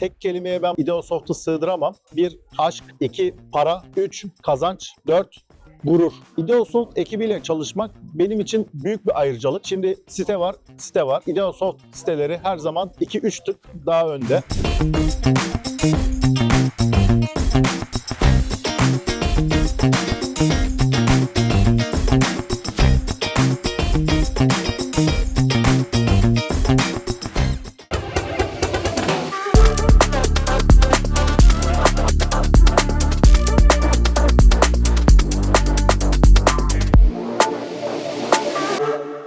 tek kelimeye ben Ideosoft'u sığdıramam. Bir aşk, iki para, üç kazanç, dört gurur. Ideosoft ekibiyle çalışmak benim için büyük bir ayrıcalık. Şimdi site var, site var. Ideosoft siteleri her zaman 2-3 tık daha önde.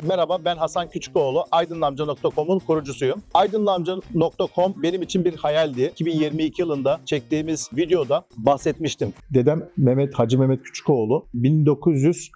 Merhaba ben Hasan Küçükoğlu. Aydınlamca.com'un kurucusuyum. Aydınlamca.com benim için bir hayaldi. 2022 yılında çektiğimiz videoda bahsetmiştim. Dedem Mehmet Hacı Mehmet Küçükoğlu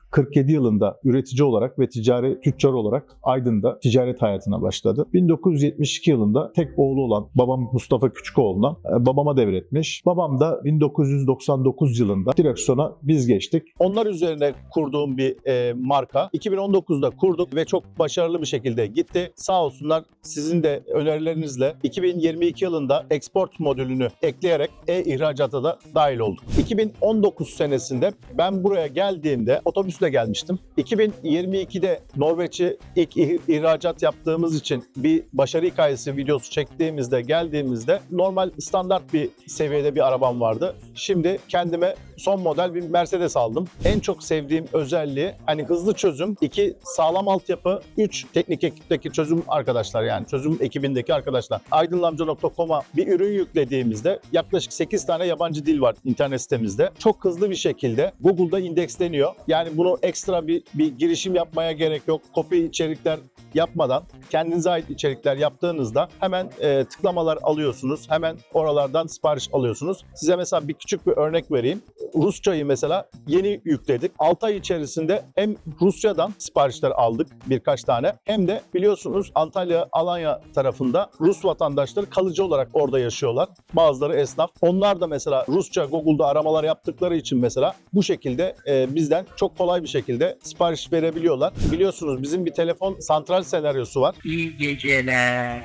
1947 yılında üretici olarak ve ticari tüccar olarak Aydın'da ticaret hayatına başladı. 1972 yılında tek oğlu olan babam Mustafa Küçükoğlu'na e, babama devretmiş. Babam da 1999 yılında direksiyona biz geçtik. Onlar üzerine kurduğum bir e, marka. 2019'da kurduk ve çok başarılı bir şekilde gitti. Sağ olsunlar sizin de önerilerinizle 2022 yılında export modülünü ekleyerek e-ihracata da dahil olduk. 2019 senesinde ben buraya geldiğimde otobüsle gelmiştim. 2022'de Norveç'i ilk ih- ihracat yaptığımız için bir başarı hikayesi videosu çektiğimizde geldiğimizde normal standart bir seviyede bir arabam vardı. Şimdi kendime son model bir Mercedes aldım. En çok sevdiğim özelliği hani hızlı çözüm, iki sağlam altyapı, üç teknik ekipteki çözüm arkadaşlar yani çözüm ekibindeki arkadaşlar. Aydınlamca.com'a bir ürün yüklediğimizde yaklaşık 8 tane yabancı dil var internet sitemizde. Çok hızlı bir şekilde Google'da indeksleniyor. Yani bunu ekstra bir, bir girişim yapmaya gerek yok. Kopya içerikler yapmadan kendinize ait içerikler yaptığınızda hemen e, tıklamalar alıyorsunuz. Hemen oralardan sipariş alıyorsunuz. Size mesela bir küçük bir örnek vereyim. Rusçayı mesela yeni yükledik. 6 ay içerisinde hem Rusya'dan siparişler aldık birkaç tane hem de biliyorsunuz Antalya, Alanya tarafında Rus vatandaşları kalıcı olarak orada yaşıyorlar. Bazıları esnaf. Onlar da mesela Rusça Google'da aramalar yaptıkları için mesela bu şekilde e, bizden çok kolay bir şekilde sipariş verebiliyorlar. Biliyorsunuz bizim bir telefon santral senaryosu var. İyi geceler.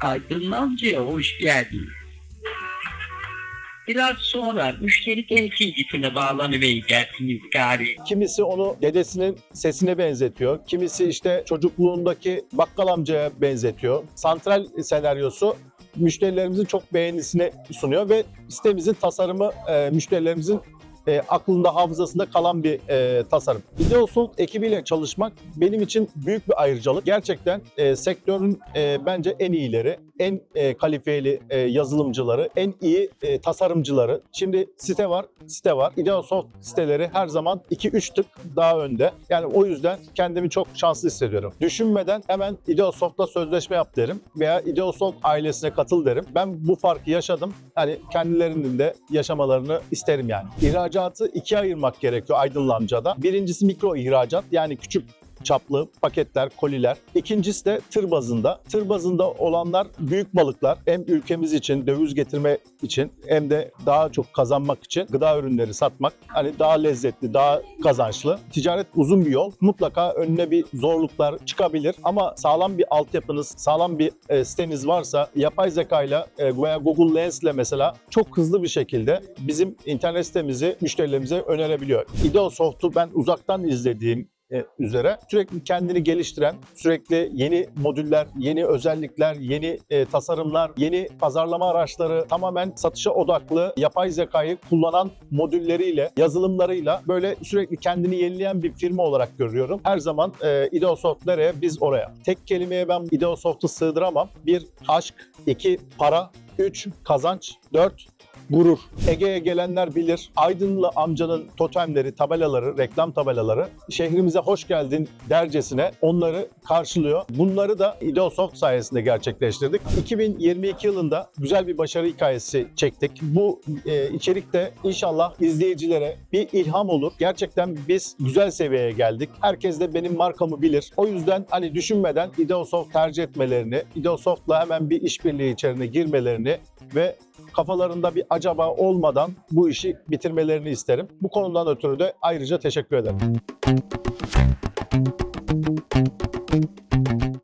Aydın amcaya hoş geldin. Biraz sonra müşteri temsilcisine bağlanıvereceksiniz gari. Kimisi onu dedesinin sesine benzetiyor. Kimisi işte çocukluğundaki bakkal amcaya benzetiyor. Santral senaryosu müşterilerimizin çok beğenisini sunuyor ve sitemizin tasarımı e, müşterilerimizin e, aklında, hafızasında kalan bir e, tasarım. Ideosoft ekibiyle çalışmak benim için büyük bir ayrıcalık. Gerçekten e, sektörün e, bence en iyileri, en e, kalifiyeli e, yazılımcıları, en iyi e, tasarımcıları. Şimdi site var, site var. Ideosoft siteleri her zaman 2-3 tık daha önde. Yani o yüzden kendimi çok şanslı hissediyorum. Düşünmeden hemen Ideosoft'la sözleşme yap derim veya Ideosoft ailesine katıl derim. Ben bu farkı yaşadım. Hani kendilerinin de yaşamalarını isterim yani. İhracatı ikiye ayırmak gerekiyor Aydınlamca'da. Birincisi mikro ihracat yani küçük çaplı paketler, koliler. İkincisi de tır bazında. Tır bazında olanlar büyük balıklar. Hem ülkemiz için döviz getirme için hem de daha çok kazanmak için gıda ürünleri satmak. Hani daha lezzetli, daha kazançlı. Ticaret uzun bir yol. Mutlaka önüne bir zorluklar çıkabilir ama sağlam bir altyapınız, sağlam bir e, siteniz varsa yapay zekayla e, veya Google Lens'le mesela çok hızlı bir şekilde bizim internet sitemizi müşterilerimize önerebiliyor. Ideosoft'u ben uzaktan izlediğim üzere sürekli kendini geliştiren, sürekli yeni modüller, yeni özellikler, yeni e, tasarımlar, yeni pazarlama araçları tamamen satışa odaklı yapay zekayı kullanan modülleriyle, yazılımlarıyla böyle sürekli kendini yenileyen bir firma olarak görüyorum. Her zaman e, Ideosoft nereye? Biz oraya. Tek kelimeye ben Ideosoft'u sığdıramam. Bir aşk, iki para, üç kazanç, dört gurur. Ege'ye gelenler bilir. Aydınlı amcanın totemleri, tabelaları, reklam tabelaları şehrimize hoş geldin dercesine onları karşılıyor. Bunları da Ideosoft sayesinde gerçekleştirdik. 2022 yılında güzel bir başarı hikayesi çektik. Bu e, içerik de inşallah izleyicilere bir ilham olur. Gerçekten biz güzel seviyeye geldik. Herkes de benim markamı bilir. O yüzden hani düşünmeden Ideosoft tercih etmelerini, Ideosoft'la hemen bir işbirliği içerisine girmelerini ve kafalarında bir acaba olmadan bu işi bitirmelerini isterim. Bu konudan ötürü de ayrıca teşekkür ederim.